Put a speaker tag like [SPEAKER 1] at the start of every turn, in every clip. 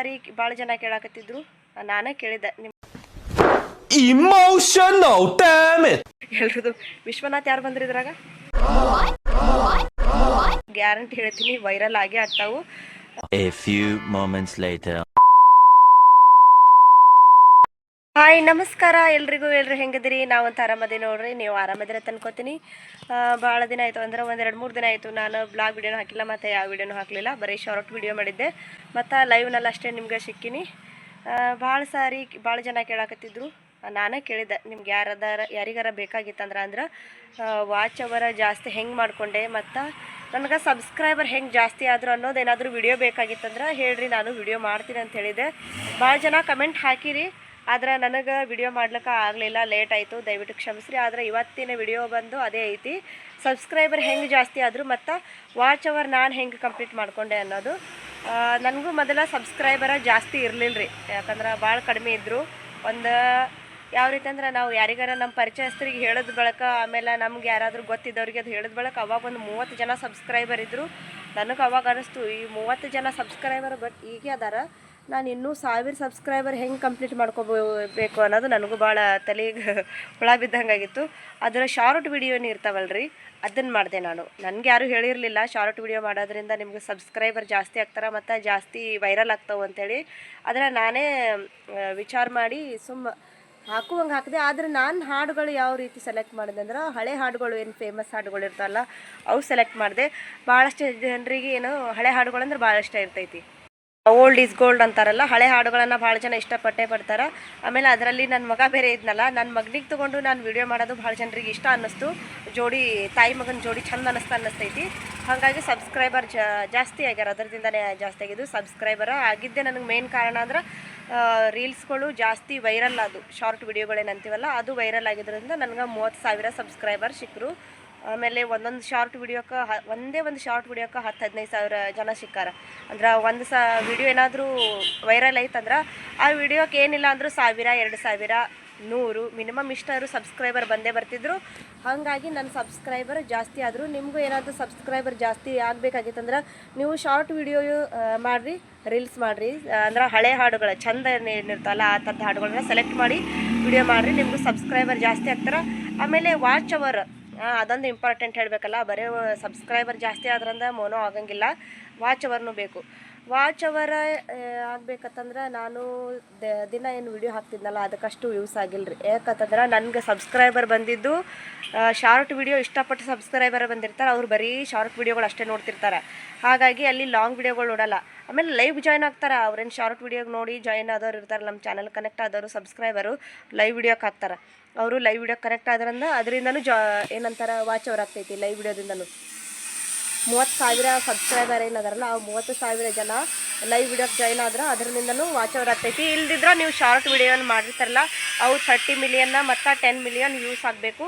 [SPEAKER 1] ಸಾರಿ ಭಾಳ ಜನ ಕೇಳಾಕತ್ತಿದ್ರು ನಾನೇ ಕೇಳಿದ್ದೆ
[SPEAKER 2] ನಿಮ್ ಇಮೋಷನ್!
[SPEAKER 1] ಎಲ್ರದು ವಿಶ್ವನಾಥ್ ಯಾರು ಬಂದ್ರಿ ಇದ್ರಾಗ ಗ್ಯಾರಂಟಿ ಹೇಳ್ತೀನಿ ವೈರಲ್ ಆಗೇ ಆಗ್ತಾವು
[SPEAKER 3] a few moments later.
[SPEAKER 1] Hi, ನಮಸ್ಕಾರ. ಎಲ್ರಿಗೂ ಎಲ್ರು ಹೆಂಗದಿರಿ ನಾವಂತ ಆರಾಮದಿ ನೋಡ್ರಿ. ನೀವು ಆರಾಮದಿರ ತಂದ್ಕೋತೀನಿ ಭಾಳ ದಿನ ಆಯಿತು ಅಂದ್ರೆ ಒಂದು ಎರಡು ಮೂರು ದಿನ ಆಯಿತು ನಾನು ಬ್ಲಾಗ್ ವೀಡಿಯೋನು ಹಾಕಿಲ್ಲ ಮತ್ತು ಯಾವ ವಿಡಿಯೋನು ಹಾಕಲಿಲ್ಲ. ಬರೀ ಶಾರ್ಟ್ ವಿಡಿಯೋ ಮಾಡಿದ್ದೆ. ಮತ್ತು ಲೈವ್ನಲ್ಲಿ ಅಷ್ಟೇ ನಿಮ್ಗೆ ಸಿಕ್ಕಿನಿ. ಭಾಳ ಸಾರಿ ಭಾಳ ಜನ ಕೇಳಾಕತ್ತಿದ್ರು. ನಾನೇ ಕೇಳಿದ್ದೆ, ನಿಮ್ಗೆ ಯಾರದಾರ ಯಾರಿಗಾರ ಬೇಕಾಗಿತ್ತಂದ್ರೆ ಅಂದ್ರೆ ವಾಚ್ ಅವರ ಜಾಸ್ತಿ ಹೆಂಗೆ ಮಾಡಿಕೊಂಡೆ ಮತ್ತು ನನಗೆ ಸಬ್ಸ್ಕ್ರೈಬರ್ ಹೆಂಗೆ ಜಾಸ್ತಿ ಆದರು ಅನ್ನೋದೇನಾದರೂ ವಿಡಿಯೋ ಬೇಕಾಗಿತ್ತಂದ್ರೆ ಹೇಳ್ರಿ, ನಾನು ವಿಡಿಯೋ ಮಾಡ್ತೀನಿ ಅಂತ ಹೇಳಿದೆ ಭಾಳ ಜನ ಕಮೆಂಟ್ ಹಾಕಿರಿ. ಆದ್ರೆ ನನಗೆ ವಿಡಿಯೋ ಮಾಡ್ಲಿಕ್ಕೆ ಆಗಲಿಲ್ಲ ಲೇಟ್ ಆಯಿತು, ದಯವಿಟ್ಟು ಕ್ಷಮಿಸ್ರಿ. ಆದರೆ ಇವತ್ತಿನ ವಿಡಿಯೋ ಬಂದು ಅದೇ ಐತಿ. ಸಬ್ಸ್ಕ್ರೈಬರ್ ಹೆಂಗೆ ಜಾಸ್ತಿ ಆದರೂ ಮತ್ತು ವಾಚ್ ಅವರ್ ನಾನು ಹೆಂಗೆ ಕಂಪ್ಲೀಟ್ ಮಾಡಿಕೊಂಡೆ ಅನ್ನೋದು ನನಗೂ ಮೊದಲ ಸಬ್ಸ್ಕ್ರೈಬರ ಜಾಸ್ತಿ ಇರಲಿಲ್ಲ ರೀ ಯಾಕಂದ್ರೆ ಭಾಳ ಕಡಿಮೆ ಇದ್ದರು ಒಂದು ಯಾವ ರೀತಿ ಅಂದ್ರೆ ನಾವು ಯಾರಿಗಾರ ನಮ್ಮ ಪರಿಚಯಸ್ಥರಿಗೆ ಹೇಳಿದ ಬಳಕ, ಆಮೇಲೆ ನಮ್ಗೆ ಯಾರಾದರೂ ಗೊತ್ತಿದ್ದವ್ರಿಗೆ ಅದು ಹೇಳಿದ ಬಳಕ ಅವಾಗ ಒಂದು ಮೂವತ್ತು ಜನ ಸಬ್ಸ್ಕ್ರೈಬರ್ ಇದ್ದರು ನನಗೆ ಅವಾಗ ಅನ್ನಿಸ್ತು ಈ ಮೂವತ್ತು ಜನ ಸಬ್ಸ್ಕ್ರೈಬರ್ ಬಟ್ ಈಗ ಅದಾರ. ನಾನು ಇನ್ನೂ ಸಾವಿರ ಸಬ್ಸ್ಕ್ರೈಬರ್ ಹೆಂಗೆ ಕಂಪ್ಲೀಟ್ ಮಾಡ್ಕೋಬೇಕು ಅನ್ನೋದು ನನಗೂ ಭಾಳ ತಲೆಗೆ ಹುಳ ಬಿದ್ದಂಗಾಗಿತ್ತು. ಅದರ ಶಾರ್ಟ್ ವಿಡಿಯೋನೇ ಇರ್ತಾವಲ್ರಿ ಅದನ್ನು ಮಾಡಿದೆ ನಾನು. ನನಗೆ ಯಾರೂ ಹೇಳಿರಲಿಲ್ಲ, ಶಾರ್ಟ್ ವಿಡಿಯೋ ಮಾಡೋದ್ರಿಂದ ನಿಮ್ಗೆ ಸಬ್ಸ್ಕ್ರೈಬರ್ ಜಾಸ್ತಿ ಆಗ್ತಾರೆ ಮತ್ತು ಜಾಸ್ತಿ ವೈರಲ್ ಆಗ್ತಾವೆ ಅಂತೇಳಿ. ಅದರ ನಾನೇ ವಿಚಾರ ಮಾಡಿ ಸುಮ್ಮ ಹಾಕುವಂಗೆ ಹಾಕಿದೆ. ಆದರೆ ನಾನು ಹಾಡುಗಳು ಯಾವ ರೀತಿ ಸೆಲೆಕ್ಟ್ ಮಾಡಿದೆ ಅಂದ್ರೆ, ಹಳೆ ಹಾಡುಗಳು ಏನು ಫೇಮಸ್ ಹಾಡುಗಳು ಇರ್ತಲ್ಲ ಅವು ಸೆಲೆಕ್ಟ್ ಮಾಡಿದೆ. ಭಾಳಷ್ಟು ಜನರಿಗೆ ಏನು ಹಳೆ ಹಾಡುಗಳಂದ್ರೆ ಭಾಳ ಇಷ್ಟ ಇರ್ತೈತಿ. ಓಲ್ಡ್ ಈಸ್ ಗೋಲ್ಡ್ ಅಂತಾರಲ್ಲ, ಹಳೆ ಹಾಡುಗಳನ್ನು ಭಾಳ ಜನ ಇಷ್ಟಪಟ್ಟೇ ಪಡ್ತಾರೆ. ಆಮೇಲೆ ಅದರಲ್ಲಿ ನನ್ನ ಮಗ ಬೇರೆ ಇದ್ನಲ್ಲ ನನ್ನ ಮಗನಿಗೆ ತೊಗೊಂಡು ನಾನು ವಿಡಿಯೋ ಮಾಡೋದು ಭಾಳ ಜನರಿಗೆ ಇಷ್ಟ ಅನ್ನಿಸ್ತು. ಜೋಡಿ, ತಾಯಿ ಮಗನ ಜೋಡಿ ಚಂದ ಅನ್ನಿಸ್ತಾ ಅನ್ನಿಸ್ತೈತಿ. ಹಾಗಾಗಿ ಸಬ್ಸ್ಕ್ರೈಬರ್ ಜಾಸ್ತಿ ಆಗ್ಯಾರ ಅದರಿಂದನೇ ಜಾಸ್ತಿ ಆಗಿದ್ದು ಸಬ್ಸ್ಕ್ರೈಬರ್ ಆಗಿದ್ದೇ ನನಗೆ ಮೇನ್ ಕಾರಣ ಅಂದ್ರೆ ರೀಲ್ಸ್ಗಳು ಜಾಸ್ತಿ ವೈರಲ್ ಅದು. ಶಾರ್ಟ್ ವಿಡಿಯೋಗಳೇನಂತೀವಲ್ಲ ಅದು ವೈರಲ್ ಆಗಿದ್ದರಿಂದ ನನಗೆ ಮೂವತ್ತು ಸಾವಿರ ಸಬ್ಸ್ಕ್ರೈಬರ್ ಸಿಕ್ಕರು ಆಮೇಲೆ ಒಂದೊಂದು ಶಾರ್ಟ್ ವಿಡಿಯೋಕ್ಕೆ ಒಂದೇ ಒಂದು ಶಾರ್ಟ್ ವಿಡಿಯೋಕ್ಕೆ ಹತ್ತು ಹದಿನೈದು ಸಾವಿರ ಜನ ಸಿಕ್ಕಾರ. ಅಂದ್ರೆ ಒಂದು ಸಾ ವಿಡಿಯೋ ಏನಾದರೂ ವೈರಲ್ ಐತಂದ್ರೆ ಆ ವಿಡಿಯೋಕ್ಕೆ ಏನಿಲ್ಲ ಅಂದರೂ ಸಾವಿರ, ಎರಡು ಸಾವಿರ, ನೂರು ಮಿನಿಮಮ್ ಇಷ್ಟಾದ್ರು ಸಬ್ಸ್ಕ್ರೈಬರ್ ಬಂದೇ ಬರ್ತಿದ್ರು. ಹಾಗಾಗಿ ನನ್ನ ಸಬ್ಸ್ಕ್ರೈಬರ್ ಜಾಸ್ತಿ ಆದರೂ ನಿಮಗೂ ಏನಾದರೂ ಸಬ್ಸ್ಕ್ರೈಬರ್ ಜಾಸ್ತಿ ಆಗಬೇಕಾಗಿತ್ತಂದ್ರೆ ನೀವು ಶಾರ್ಟ್ ವಿಡಿಯೋ ಮಾಡಿರಿ ರೀಲ್ಸ್ ಮಾಡಿರಿ. ಅಂದ್ರೆ ಹಳೆ ಹಾಡುಗಳು, ಚಂದ ಏನಿರ್ತಲ್ಲ ಆ ಥರದ ಹಾಡುಗಳನ್ನ ಸೆಲೆಕ್ಟ್ ಮಾಡಿ ವಿಡಿಯೋ ಮಾಡಿರಿ. ನಿಮಗೂ ಸಬ್ಸ್ಕ್ರೈಬರ್ ಜಾಸ್ತಿ ಆಗ್ತಾರೆ. ಆಮೇಲೆ ವಾಚ್ ಅವರ್ ಅದೊಂದು ಇಂಪಾರ್ಟೆಂಟ್ ಹೇಳಬೇಕಲ್ಲ. ಬರೀ ಸಬ್ಸ್ಕ್ರೈಬರ್ ಜಾಸ್ತಿ ಆದ್ರಿಂದ ಮೋನೋ ಆಗಂಗಿಲ್ಲ. ವಾಚ್ ಅವರ್ನು ಬೇಕು. ವಾಚ್ ಅವರ ಆಗ್ಬೇಕಂತಂದ್ರೆ ನಾನು ದಿನ ಏನು ವಿಡಿಯೋ ಹಾಕ್ತಿದ್ನಲ್ಲ, ಅದಕ್ಕಷ್ಟು ಯೂಸ್ ಆಗಿಲ್ಲ ರೀ ಯಾಕಂತಂದ್ರೆ ನನಗೆ ಸಬ್ಸ್ಕ್ರೈಬರ್ ಬಂದಿದ್ದು ಶಾರ್ಟ್ ವಿಡಿಯೋ ಇಷ್ಟಪಟ್ಟು ಸಬ್ಸ್ಕ್ರೈಬರ್ ಬಂದಿರ್ತಾರೆ. ಅವ್ರು ಬರೀ ಶಾರ್ಟ್ ವೀಡಿಯೋಗಳು ಅಷ್ಟೇ ನೋಡ್ತಿರ್ತಾರೆ. ಹಾಗಾಗಿ ಅಲ್ಲಿ ಲಾಂಗ್ ವಿಡಿಯೋಗಳು ನೋಡಲ್ಲ. ಆಮೇಲೆ ಲೈವ್ ಜಾಯ್ನ್ ಆಗ್ತಾರೆ. ಅವ್ರೇನು ಶಾರ್ಟ್ ವೀಡಿಯೋಗೆ ನೋಡಿ ಜಾಯ್ನ್ ಆದವ್ರು ಇರ್ತಾರೆ. ನಮ್ಮ ಚಾನಲ್ ಕನೆಕ್ಟ್ ಆದವರು ಸಬ್ಸ್ಕ್ರೈಬರು ಲೈವ್ ವಿಡಿಯೋಕ್ಕೆ ಹಾಕ್ತಾರೆ. ಅವರು ಲೈವ್ ವಿಡಿಯೋ ಕರೆಕ್ಟ್ ಆದ್ರಿಂದ ಅದರಿಂದನೂ ಜಾ, ಏನಂತಾರ ವಾಚ್ ಅವ್ರ ಆಗ್ತೈತಿ ಲೈವ್ ವಿಡಿಯೋದಿಂದನೂ ಮೂವತ್ತು ಸಾವಿರ ಸಬ್ಸ್ಕ್ರೈಬರ್ ಏನದಾರಲ್ಲ ಆ ಮೂವತ್ತು ಸಾವಿರ ಜನ ಲೈವ್ ವಿಡಿಯೋಗೆ ಜಾಯ್ನ್ ಆದ್ರೆ ಅದರಿಂದನೂ ವಾಚ್ ಅವ್ರ ಆಗ್ತೈತಿ. ಇಲ್ದಿದ್ರೆ ನೀವು ಶಾರ್ಟ್ ವಿಡಿಯೋನ ಮಾಡಿರ್ತಾರಲ್ಲ, ಅವು ಥರ್ಟಿ ಮಿಲಿಯನ್ನ ಮತ್ತು ಟೆನ್ ಮಿಲಿಯನ್ ವ್ಯೂಸ್ ಆಗಬೇಕು.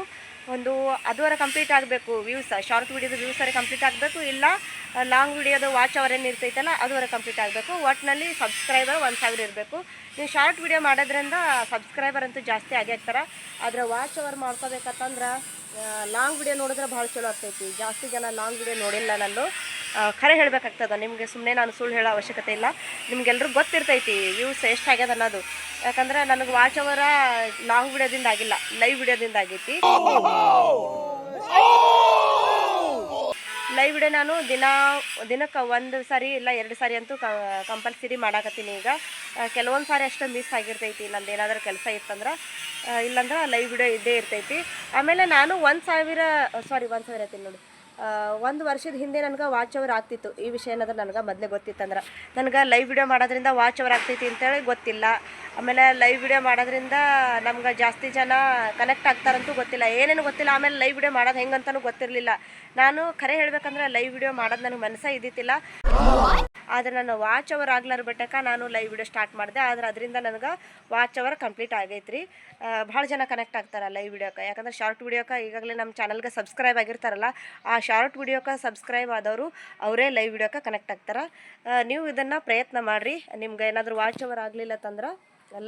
[SPEAKER 1] ಒಂದು ಅದುವರೆ ಕಂಪ್ಲೀಟ್ ಆಗಬೇಕು ವ್ಯೂಸ್ ಶಾರ್ಟ್ ವಿಡಿಯೋದ ವ್ಯೂಸರೆ ಕಂಪ್ಲೀಟ್ ಆಗಬೇಕು, ಇಲ್ಲ ಲಾಂಗ್ ವಿಡಿಯೋದ ವಾಚ್ ಅವರ್ ಏನು ಇರ್ತೈತಲ್ಲ, ಅದುವರೆ ಕಂಪ್ಲೀಟ್ ಆಗಬೇಕು. ಒಟ್ಟಿನಲ್ಲಿ ಸಬ್ಸ್ಕ್ರೈಬರ್ ಒಂದು ಸಾವಿರ ಇರಬೇಕು. ನೀವು ಶಾರ್ಟ್ ವಿಡಿಯೋ ಮಾಡೋದ್ರಿಂದ ಸಬ್ಸ್ಕ್ರೈಬರ್ ಅಂತೂ ಜಾಸ್ತಿ ಆಗಿರ್ತಾರೆ ಆದರೆ ವಾಚ್ ಅವರ್ ಮಾಡ್ಕೋಬೇಕಂತಂದ್ರೆ ಲಾಂಗ್ ವಿಡಿಯೋ ನೋಡಿದ್ರೆ ಭಾಳ ಚಲೋ ಆಗ್ತೈತಿ. ಜಾಸ್ತಿ ಜನ ಲಾಂಗ್ ವಿಡಿಯೋ ನೋಡಿಲ್ಲ ನಾನು ಖರೆ ಹೇಳಬೇಕಾಗ್ತದ? ನಿಮಗೆ ಸುಮ್ಮನೆ ನಾನು ಸುಳ್ಳು ಹೇಳೋ ಅವಶ್ಯಕತೆ ಇಲ್ಲ. ನಿಮಗೆಲ್ಲರೂ ಗೊತ್ತಿರ್ತೈತಿ ವ್ಯೂಸ್ ಎಷ್ಟಾಗ್ಯದ ಅನ್ನೋದು. ಯಾಕಂದ್ರೆ ನನಗೆ ವಾಚ್ ಅವರ ಲಾಂಗ್ ವಿಡಿಯೋದಿಂದ ಆಗಿಲ್ಲ ಲೈವ್ ವಿಡಿಯೋದಿಂದ ಆಗೈತಿ. ಲೈವ್ ವಿಡಿಯೋ ನಾನು ದಿನ, ದಿನಕ್ಕೆ ಒಂದು ಸಾರಿ ಇಲ್ಲ, ಎರಡು ಸಾರಿ ಅಂತೂ ಕಂಪಲ್ಸರಿ ಮಾಡಾಕತ್ತೀನಿ ಈಗ. ಕೆಲವೊಂದು ಸಾರಿ ಅಷ್ಟು ಮಿಸ್ ಆಗಿರ್ತೈತಿ, ನಂದು ಏನಾದರೂ ಕೆಲಸ ಇತ್ತಂದ್ರೆ. ಇಲ್ಲಂದ್ರೆ ಲೈವ್ ವಿಡಿಯೋ ಇದ್ದೇ ಇರ್ತೈತಿ. ಆಮೇಲೆ ನಾನು ಒಂದು ಸಾವಿರ ಸಾರಿ ಒಂದು ಸಾವಿರ ಐತಿ ನೋಡಿ. ಒಂದು ವರ್ಷದ ಹಿಂದೆ ನನಗೆ ವಾಚ್ ಅವರ್ ಆಗ್ತಿತ್ತು. ಈ ವಿಷಯ ಏನಾದ್ರೆ ನನಗೆ ಮೊದಲೇ ಗೊತ್ತಿತ್ತಂದ್ರೆ. ನನಗೆ ಲೈವ್ ವಿಡಿಯೋ ಮಾಡೋದ್ರಿಂದ ವಾಚ್ ಅವರ್ ಆಗ್ತೈತಿ ಅಂತೇಳಿ ಗೊತ್ತಿಲ್ಲ. ಆಮೇಲೆ ಲೈವ್ ವಿಡಿಯೋ ಮಾಡೋದ್ರಿಂದ ನಮ್ಗೆ ಜಾಸ್ತಿ ಜನ ಕನೆಕ್ಟ್ ಆಗ್ತಾರಂತೂ ಗೊತ್ತಿಲ್ಲ. ಏನೇನು ಗೊತ್ತಿಲ್ಲ, ಆಮೇಲೆ ಲೈವ್ ವಿಡಿಯೋ ಮಾಡೋದು ಹೆಂಗಂತನೂ ಗೊತ್ತಿರಲಿಲ್ಲ. ನಾನು ಖರೆ ಹೇಳಬೇಕಂದ್ರೆ ಲೈವ್ ವಿಡಿಯೋ ಮಾಡೋದು ನನಗೆ ಮನಸ್ಸೇ ಇದ್ದಿತ್ತಿಲ್ಲ. ಆದರೆ ನಾನು ವಾಚ್ ಅವರ್ ಆಗ್ಲಾರ ಬಿಟ್ಟಕ ನಾನು ಲೈವ್ ವಿಡಿಯೋ ಸ್ಟಾರ್ಟ್ ಮಾಡಿದೆ, ಆದ್ರೆ ಅದರಿಂದ ನನಗೆ ವಾಚ್ ಅವರ್ ಕಂಪ್ಲೀಟ್ ಆಗೈತ್ರಿ. ಭಾಳ ಜನ ಕನೆಕ್ಟ್ ಆಗ್ತಾರೆ ಲೈವ್ ವಿಡಿಯೋಕ್ಕೆ ಯಾಕಂದ್ರೆ ಶಾರ್ಟ್ ವಿಡಿಯೋಕ್ಕೆ ಈಗಾಗಲೇ ನಮ್ಮ ಚಾನಲ್ಗೆ ಸಬ್ಸ್ಕ್ರೈಬ್ ಆಗಿರ್ತಾರಲ್ಲ, ಆ ಶಾರ್ಟ್ ವಿಡಿಯೋಕ್ಕೆ ಸಬ್ಸ್ಕ್ರೈಬ್ ಆದವರು ಅವರೇ ಲೈವ್ ವಿಡಿಯೋಕ್ಕೆ ಕನೆಕ್ಟ್ ಆಗ್ತಾರೆ. ನೀವು ಇದನ್ನು ಪ್ರಯತ್ನ ಮಾಡಿರಿ. ನಿಮ್ಗೆ ಏನಾದರೂ ವಾಚ್ ಅವರ್ ಆಗಲಿಲ್ಲ ತಂದ್ರೆ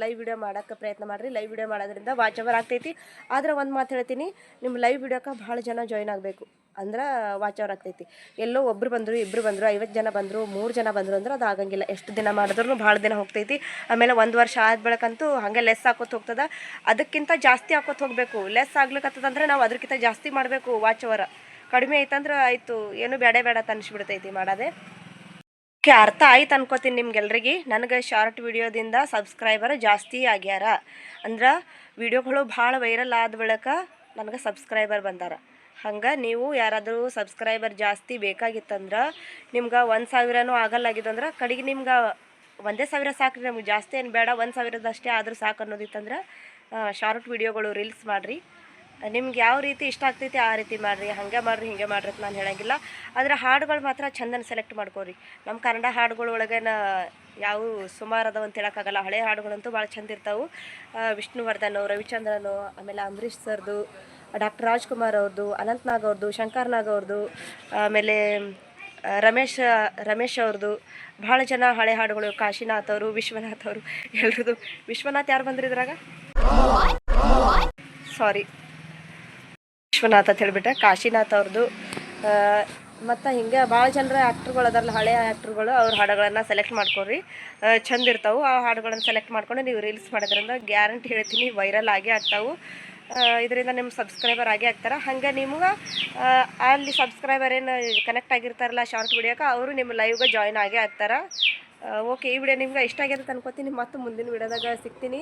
[SPEAKER 1] ಲೈವ್ ವಿಡಿಯೋ ಮಾಡೋಕ್ಕೆ ಪ್ರಯತ್ನ ಮಾಡಿರಿ. ಲೈವ್ ವಿಡಿಯೋ ಮಾಡೋದ್ರಿಂದ ವಾಚ್ ಅವರ್ ಆಗ್ತೈತಿ. ಆದರೆ ಒಂದು ಮಾತು ಹೇಳ್ತೀನಿ ನಿಮ್ಮ ಲೈವ್ ವಿಡಿಯೋಕ್ಕೆ ಭಾಳ ಜನ ಜಾಯ್ನ್ ಆಗಬೇಕು. ಅಂದ್ರೆ ವಾಚ್ ಅವರ್ ಆಗ್ತೈತಿ. ಎಲ್ಲೋ ಒಬ್ರು ಬಂದರು ಇಬ್ಬರು ಬಂದರು ಐವತ್ತು ಜನ ಬಂದರು, ಮೂರು ಜನ ಬಂದರು ಅಂದ್ರೆ ಅದು ಆಗಂಗಿಲ್ಲ. ಎಷ್ಟು ದಿನ ಮಾಡಿದ್ರು ಭಾಳ ದಿನ ಹೋಗ್ತೈತಿ. ಆಮೇಲೆ ಒಂದು ವರ್ಷ ಆದ ಬೆಳಕಂತೂ ಹಾಗೆ ಲೆಸ್ ಹಾಕೋತ ಹೋಗ್ತದ. ಅದಕ್ಕಿಂತ ಜಾಸ್ತಿ ಹಾಕೋತ ಹೋಗಬೇಕು. ಲೆಸ್ ಆಗ್ಲಿಕ್ಕತ್ತದಂದ್ರೆ ನಾವು ಅದಕ್ಕಿಂತ ಜಾಸ್ತಿ ಮಾಡಬೇಕು ವಾಚ್ ಅವರ್ ಕಡಿಮೆ ಐತಂದ್ರೆ ಆಯಿತು. ಏನು ಬೇಡ ಬೇಡ ತನ್ಸ್ಬಿಡ್ತೈತಿ ಮಾಡೋದೇ. ಓಕೆ, ಅರ್ಥ ಆಯ್ತು ಅನ್ಕೋತೀನಿ ನಿಮ್ಗೆಲ್ರಿಗೆ. ನನಗೆ ಶಾರ್ಟ್ ವಿಡಿಯೋದಿಂದ ಸಬ್ಸ್ಕ್ರೈಬರ್ ಜಾಸ್ತಿ ಆಗ್ಯಾರ. ಅಂದ್ರೆ ವಿಡಿಯೋಗಳು ಭಾಳ ವೈರಲ್ ಆದ ಬಳಿಕ ನನಗೆ ಸಬ್ಸ್ಕ್ರೈಬರ್ ಬಂದಾರ. ಹಂಗೆ ನೀವು ಯಾರಾದರೂ ಸಬ್ಸ್ಕ್ರೈಬರ್ ಜಾಸ್ತಿ ಬೇಕಾಗಿತ್ತಂದ್ರೆ ನಿಮ್ಗೆ ಒಂದು ಸಾವಿರನೂ ಆಗಲ್ಲಾಗಿತ್ತಂದ್ರೆ ಕಡೆಗೆ ನಿಮ್ಗೆ ಒಂದೇ ಸಾವಿರ ಸಾಕು ನಮ್ಗೆ ಜಾಸ್ತಿ ಏನು ಬೇಡ, ಒಂದು ಸಾವಿರದಷ್ಟೇ ಆದರೂ ಸಾಕು ಅನ್ನೋದಿತ್ತಂದ್ರೆ ಶಾರ್ಟ್ ವೀಡಿಯೋಗಳು ರೀಲ್ಸ್ ಮಾಡಿರಿ. ನಿಮ್ಗೆ ಯಾವ ರೀತಿ ಇಷ್ಟ ಆಗ್ತೈತಿ ಆ ರೀತಿ ಮಾಡಿರಿ, ಹಾಗೆ ಮಾಡಿರಿ, ಹೀಗೆ ಮಾಡ್ರಿ ಅಂತ ನಾನು ಹೇಳಂಗಿಲ್ಲ. ಆದರೆ ಹಾಡುಗಳು ಮಾತ್ರ ಚಂದನ ಸೆಲೆಕ್ಟ್ ಮಾಡ್ಕೋರಿ. ನಮ್ಮ ಕನ್ನಡ ಹಾಡುಗಳ ಒಳಗೇನ ಯಾವ ಸುಮಾರು ಅದಾವ ಅಂತ ಹೇಳೋಕ್ಕಾಗಲ್ಲ, ಹಳೆ ಹಾಡುಗಳಂತೂ ಭಾಳ ಚಂದ ಇರ್ತಾವೆ. ವಿಷ್ಣುವರ್ಧನ್ ರವಿಚಂದ್ರನು ಆಮೇಲೆ ಅಂಬರೀಷ್ ಸರ್ದು ಡಾಕ್ಟರ್ ರಾಜ್ಕುಮಾರ್ ಅವ್ರದ್ದು ಅನಂತ್ನಾಗ್ ಅವ್ರದ್ದು ಶಂಕರ್ ನಾಗ್ ಅವ್ರದ್ದು ಆಮೇಲೆ ರಮೇಶ್ ರಮೇಶ್ ಅವ್ರದ್ದು ಭಾಳ ಜನ ಹಳೆ ಹಾಡುಗಳು ಕಾಶಿನಾಥ್ ಅವರು ವಿಶ್ವನಾಥ್ ಅವರು ಎಲ್ರದ್ದು. ವಿಶ್ವನಾಥ್ ಯಾರು ಬಂದ್ರಿ ಇದ್ರಾಗ? ಸಾರಿ ವಿಶ್ವನಾಥ್ ಅಂತ ಹೇಳ್ಬಿಟ್ಟೆ ಕಾಶಿನಾಥ್ ಅವ್ರದ್ದು. ಮತ್ತು ಹಿಂಗೆ ಭಾಳ ಜನರ ಆ್ಯಕ್ಟ್ರುಗಳು ಅದರಲ್ಲಿ ಹಳೆಯ ಆ್ಯಕ್ಟ್ರುಗಳು ಅವ್ರ ಹಾಡುಗಳನ್ನು ಸೆಲೆಕ್ಟ್ ಮಾಡ್ಕೊಳ್ರಿ ಆ, ಚಂದ ಇರ್ತಾವೆ ಆ ಹಾಡುಗಳನ್ನು ಸೆಲೆಕ್ಟ್ ಮಾಡ್ಕೊಂಡು ನೀವು ರೀಲ್ಸ್ ಮಾಡೋದ್ರಿಂದ ಗ್ಯಾರಂಟಿ ಹೇಳ್ತೀನಿ ವೈರಲ್ ಆಗೇ ಆಗ್ತಾವೆ. ಇದರಿಂದ ನಿಮ್ಮ ಸಬ್ಸ್ಕ್ರೈಬರ್ ಆಗೇ ಆಗ್ತಾರೆ? ಹಂಗೆ ನಿಮ್ಗೆ ಅಲ್ಲಿ ಸಬ್ಸ್ಕ್ರೈಬರ್ ಏನು ಕನೆಕ್ಟ್ ಆಗಿರ್ತಾರಲ್ಲ ಶಾರ್ಟ್ ವಿಡಿಯೋಕ್ಕೆ ಅವರು ನಿಮ್ಮ ಲೈವ್ಗೆ ಜಾಯ್ನ್ ಆಗೇ ಆಗ್ತಾರೆ? ಓಕೆ ಈ ವಿಡಿಯೋ ನಿಮ್ಗೆ ಇಷ್ಟ ಆಗ್ಯದ ಅನ್ಕೋತೀನಿ, ಮತ್ತು ಮುಂದಿನ ವಿಡಿಯೋದಾಗ ಸಿಗ್ತೀನಿ.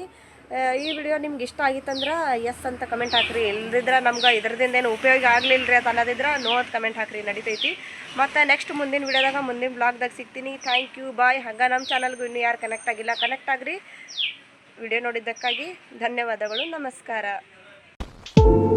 [SPEAKER 1] ಈ ವಿಡಿಯೋ ನಿಮ್ಗೆ ಇಷ್ಟ ಆಗಿತ್ತಂದ್ರೆ ಎಸ್ ಅಂತ ಕಮೆಂಟ್ ಹಾಕ್ರಿ. ಇಲ್ಲದಿದ್ರೆ ನಮ್ಗೆ ಇದರದಿಂದ ಏನು ಉಪಯೋಗ ಆಗಲಿಲ್ಲ ರೀ ಅಂತ ಅನ್ನೋದಿದ್ರೆ ನೋ ಅಂತ ಕಮೆಂಟ್ ಹಾಕ್ರಿ, ನಡಿತೈತಿ. ಮತ್ತು ನೆಕ್ಸ್ಟ್ ಮುಂದಿನ ವಿಡಿಯೋದಾಗ ಮುಂದಿನ ಬ್ಲಾಗ್ದಾಗ ಸಿಗ್ತೀನಿ. ಥ್ಯಾಂಕ್ ಯು ಬಾಯ್ ಹಂಗೆ ನಮ್ಮ ಚಾನಲ್ಗೂ ಇನ್ನೂ ಯಾರು ಕನೆಕ್ಟ್ ಆಗಿಲ್ಲ ಕನೆಕ್ಟ್ ಆಗ್ರಿ. ವಿಡಿಯೋ ನೋಡಿದ್ದಕ್ಕಾಗಿ ಧನ್ಯವಾದಗಳು, ನಮಸ್ಕಾರ. Thank you.